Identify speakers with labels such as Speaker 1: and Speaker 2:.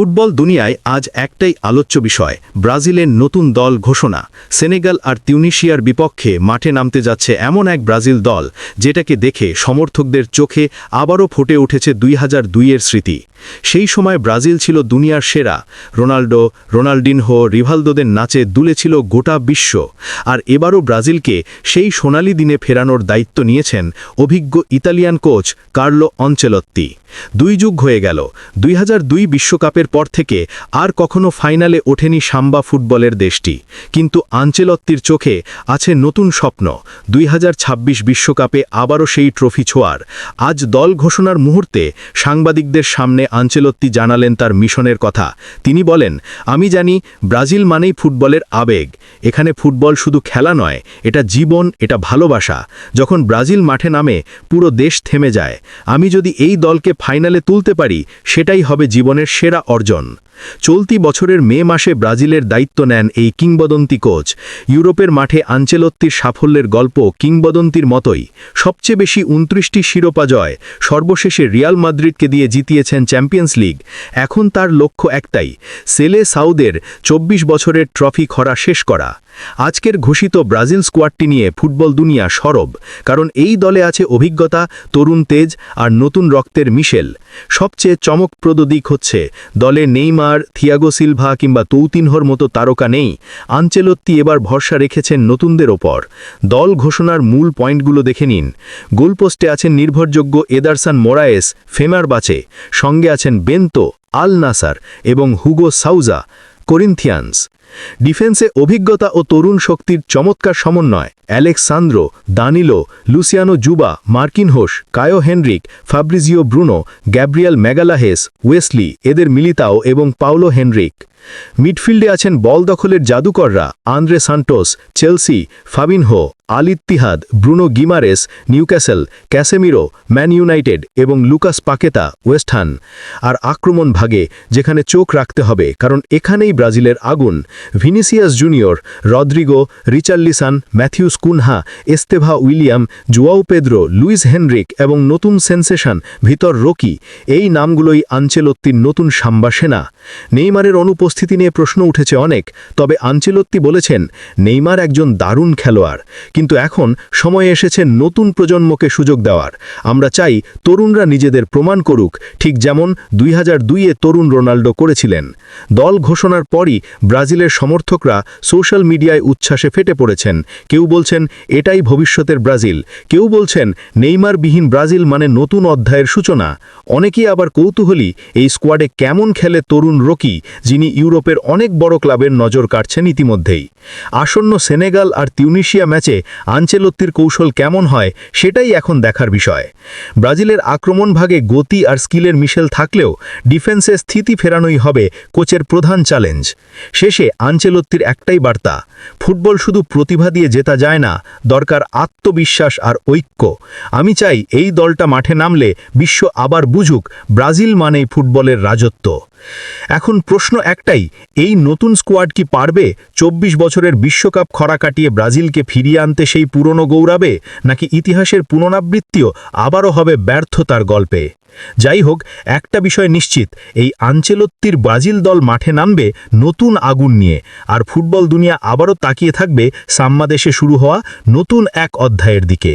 Speaker 1: Football দুনিয়ায় আজ একটাই আলোচ্য বিষয়, ব্রাজিলের নতুন দল ঘোষণা। সেনেগাল আর তিউনিশিয়ার বিপক্ষে মাঠে নামতে যাচ্ছে এমন এক ব্রাজিল দল, যেটাকে দেখে সমর্থকদের চোখে আবারও ফুটে উঠেছে দুই হাজার দুইয়ের স্মৃতি। সেই সময় ব্রাজিল ছিল দুনিয়ার সেরা। রোনাল্ডো, রোনাল্ডিনহো, রিভালদোদের নাচে দুলেছিল গোটা বিশ্ব। আর এবারও ব্রাজিলকে সেই সোনালি দিনে ফেরানোর দায়িত্ব নিয়েছেন অভিজ্ঞ ইতালিয়ান কোচ কার্লো অঞ্চেলত্তি দুই যুগ হয়ে গেল। দুই বিশ্বকাপের পর থেকে আর কখনো ফাইনালে ওঠেনি সাম্বা ফুটবলের দেশটি। কিন্তু আঞ্চেলত্তির চোখে আছে নতুন স্বপ্ন। দুই বিশ্বকাপে আবারও সেই ট্রফি ছোঁয়ার। আজ দল ঘোষণার মুহূর্তে সাংবাদিকদের সামনে আঞ্চেলত্তি জানালেন তার মিশনের কথা। তিনি বলেন, আমি জানি ব্রাজিল মানেই ফুটবলের আবেগ। এখানে ফুটবল শুধু খেলা নয়, এটা জীবন, এটা ভালোবাসা। যখন ব্রাজিল মাঠে নামে, পুরো দেশ থেমে যায়। আমি যদি এই দলকে ফাইনালে তুলতে পারি, সেটাই হবে জীবনের সেরা অর্জন। চলতি বছরের মে মাসে ব্রাজিলের দায়িত্ব নেন এই কিংবদন্তি কোচ। ইউরোপের মাঠে আঞ্চেলত্তির সাফল্যের গল্প কিংবদন্তির মতোই। সবচেয়ে বেশি উনত্রিশটি শিরোপা জয়, সর্বশেষে রিয়াল মাদ্রিদকে দিয়ে জিতিয়েছেন চ্যাম্পিয়ন্স লিগ। এখন তার লক্ষ্য একটাই, সেলে সাউদের ২৪ বছরের ট্রফি খরা শেষ করা। আজকের ঘোষিত ব্রাজিল স্কোয়াডটি নিয়ে ফুটবল দুনিয়া সরব, কারণ এই দলে আছে অভিজ্ঞতা, তরুণ তেজ আর নতুন রক্তের মিশেল। সবচেয়ে চমকপ্রদ দিক হচ্ছে, দলে নেইমার, থিয়াগো সিলভা কিংবা তৌতিনহর মতো তারকা নেই, আঞ্চেলত্তি এবার ভরসা রেখেছেন নতুনদের ওপর। দল ঘোষণার মূল পয়েন্টগুলো দেখে নিন। গোলপোস্টে আছেন নির্ভরযোগ্য এদারসান মোরায়েস, ফেমার বাচে, সঙ্গে আছেন বেন্তো, আল নাসার এবং হুগো সাউজা, করিন্থিয়ান্স। ডিফেন্সে অভিজ্ঞতা ও তরুণ শক্তির চমৎকার সমন্বয়। অ্যালেক্সান্দ্রো দানিলো, লুসিয়ানো জুবা, মার্কিন হোস Caio Henrique, Fabricio Bruno, Gabriel Magalhaes, Wesley, এদের মিলিতাও এবং পাওলো হেনরিক। মিডফিল্ডে আছেন বল দখলের জাদুকররা Andre Santos, Chelsea, Fabinho Al Ittihad Bruno Guimaraes, Newcastle, Casemiro, Man United এবং লুকাস পাকেতা ওয়েস্টহান আর আক্রমণ ভাগে, যেখানে চোখ রাখতে হবে, কারণ এখানেই ব্রাজিলের আগুন। Vinicius Junior Rodrigo Richarlison, Matheus Cunha, Estevao Willian, Joao Pedro, Luis Henrique এবং নতুন সেন্সেশন ভিতর রকি। এই নামগুলোই আঞ্চেলত্তির নতুন সাম্বা সেনা। নেইমারের অনুপস্থিতি নিয়ে প্রশ্ন উঠেছে অনেক, তবে আঞ্চেলত্তি বলেছেন, নেইমার একজন দারুণ খেলোয়াড়। কিন্তু এখন সময় এসেছে নতুন প্রজন্মকে সুযোগ দেওয়ার। আমরা চাই তরুণরা নিজেদের প্রমাণ করুক, ঠিক যেমন দুই হাজার দুইয়ে তরুণ রোনাল্ডো করেছিলেন। দল ঘোষণার পরই ব্রাজিলের সমর্থকরা সোশ্যাল মিডিয়ায় উচ্ছ্বাসে ফেটে পড়েছেন। কেউ বলছেন, এটাই ভবিষ্যতের ব্রাজিল। কেউ বলছেন, নেইমারবিহীন ব্রাজিল মানে নতুন অধ্যায়ের সূচনা। অনেকেই আবার কৌতূহলী, এই স্কোয়াডে কেমন খেলে তরুণ রকি, যিনি ইউরোপের অনেক বড় ক্লাবের নজর কাটছেন ইতিমধ্যেই? আসন্ন সেনেগাল আর তিউনিশিয়া ম্যাচে আঞ্চেলত্তির কৌশল কেমন হয়, সেটাই এখন দেখার বিষয়। ব্রাজিলের আক্রমণ ভাগে গতি আর স্কিলের মিশেল থাকলেও ডিফেন্সে স্থিতি ফেরানোই হবে কোচের প্রধান চ্যালেঞ্জ। শেষে আঞ্চেলত্তির একটাই বার্তা, ফুটবল শুধু প্রতিভা দিয়ে জেতা যায় না, দরকার আত্মবিশ্বাস আর ঐক্য। আমি চাই এই দলটা মাঠে নামলে বিশ্ব আবার বুঝুক, ব্রাজিল মানেই ফুটবলের রাজত্ব। এখন প্রশ্ন একটাই, এই নতুন স্কোয়াড কি পারবে? ২৪ বছরের বিশ্বকাপ খরা কাটিয়ে ব্রাজিলকে ফিরিয়ে আনতে সেই পুরনো গৌরাবে? নাকি ইতিহাসের পুনরাবৃত্তিও আবারও হবে ব্যর্থতার গল্পে? যাই হোক, একটা বিষয় নিশ্চিত, এই আঞ্চেলত্তির ব্রাজিল দল মাঠে নামবে নতুন আগুন নিয়ে। আর ফুটবল দুনিয়া আবারও তাকিয়ে থাকবে সাম্মাদেশে শুরু হওয়া নতুন এক অধ্যায়ের দিকে।